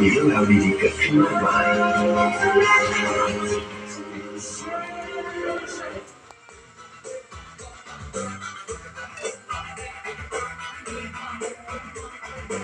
இதனாவிதிக்கட்டும்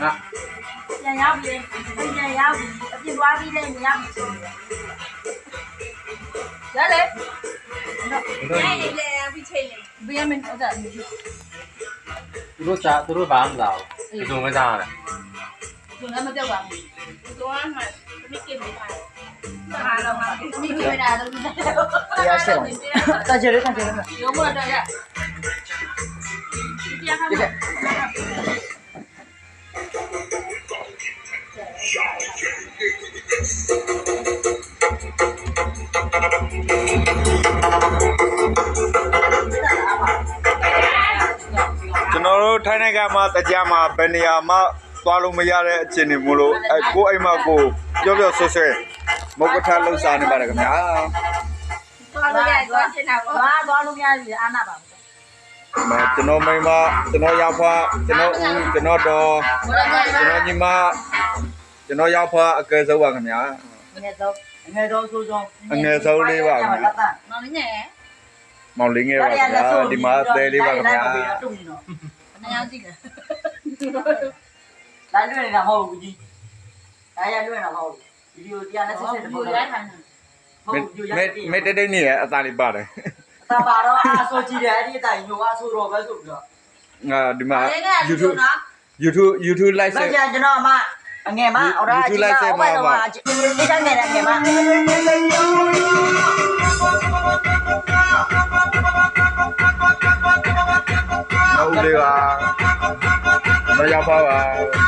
dạ. Giờ nhau bị lên, giờ nhau bị, tập trung quá bị lên, nhau bị xuống. Giờ lên. Dạ dạ, này, đây là bị chơi lên. Bây giờ mình ở đây. Tôi đã, tôi đã bán rồi. Cái dùng cái gì này? သူတို့စားသူတို့ဘာမှမစားဘူးဒီလိုမစားရတယ်သူလည်းမပြောက်ပါဘူးတော့မှမိကိမေးပါတယ်ဟာတော့မှမိမိနာတော့ဒီတရားဆက်တာကြရတဲ့ကြရတဲ့ရုံးမတော့ရပြခါမှာကျွန်တော်တို့ထိုင်းနိုင်ငံမှာတရားမှာဘယ်နေရာမှ သွားလို့မရတဲ့အခြေအနေမို့လို့အဲကိုအိမ်မှာကိုပြောပြောဆွဆွဲမုတ်ကထလှုပ်ရှားနေပါတယ်ခင်ဗျာသွားလို့ရသွားချင်တာပေါ့ဘာသွားလို့များပြီအာနာပါဘူးမကျွန်တော်မိန်းမကျွန်တော်ရောက်ဖွားကျွန်တော်ဦးကျွန်တော်တော်ဘယ်လိုကျွန်တော်ညီမကျွန်တော်ရောက်ဖွားအကယ်ဆုံးပါခင်ဗျာလဲငယ်တော့ငယ်တော်ဆိုဆုံးအငယ်ဆုံးလေးပါခင်ဗျာမောင်လေးငယ်မောင်လေးငယ်ပါခင်ဗျာဒီမှာအသေးလေးပါခင်ဗျာတုံနေတော့အနည်းအောင်ကြည့်တ ယ်လာလွှဲနေတာမဟုတ်ဘူးကြီးဒါရလွှဲနေတာမဟုတ်ဘူးဗီဒီယိုတရားနဲ့ဆက်ဆက်တဲ့ပုံရိုစံရိုက်ထိုင်နေဟုတ်မေဘူးရိုမေက်တယ်မေတိတ်တိတ်နေရအသားလေးပါတယ်တာပါတော့အားဆိုကြည့်တယ်အဲ့ဒီအတိုင်းညိုအားဆိုတော့ပဲဆိုပြီးတော့ငါဒီမှာလေးငယ် YouTube နော် YouTube YouTube live မ set ကြကျွန်တော်အမအငယ်မအော်ဒါအကြီးကဟိုဘက်တော့ဒီကငယ်တဲ့ငယ်မဟုတ်လေးပါမရောက်ပါပါငါစစ်သူမရှိကျွန်တော်ပေါက်လေးပါဒီဘူးလားဒီဘူးလားဒီဘူးလားဒီဘူးလားဒီလုံးလေးကပြင်းပြင်းနေတယ်စားပြီးတော့ဟုတ်တယ်လေးရပါလေဟုတ်ကဲ့ဒီရိုက်နေဟု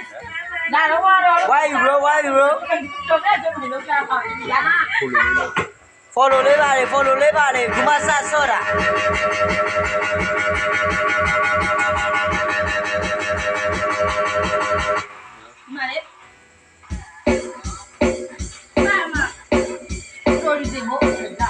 wá ìró wá ìró. Follow lébàrè follow lébàrè kúmásá sọ̀rà. Mare. Mama. Sorry, the most.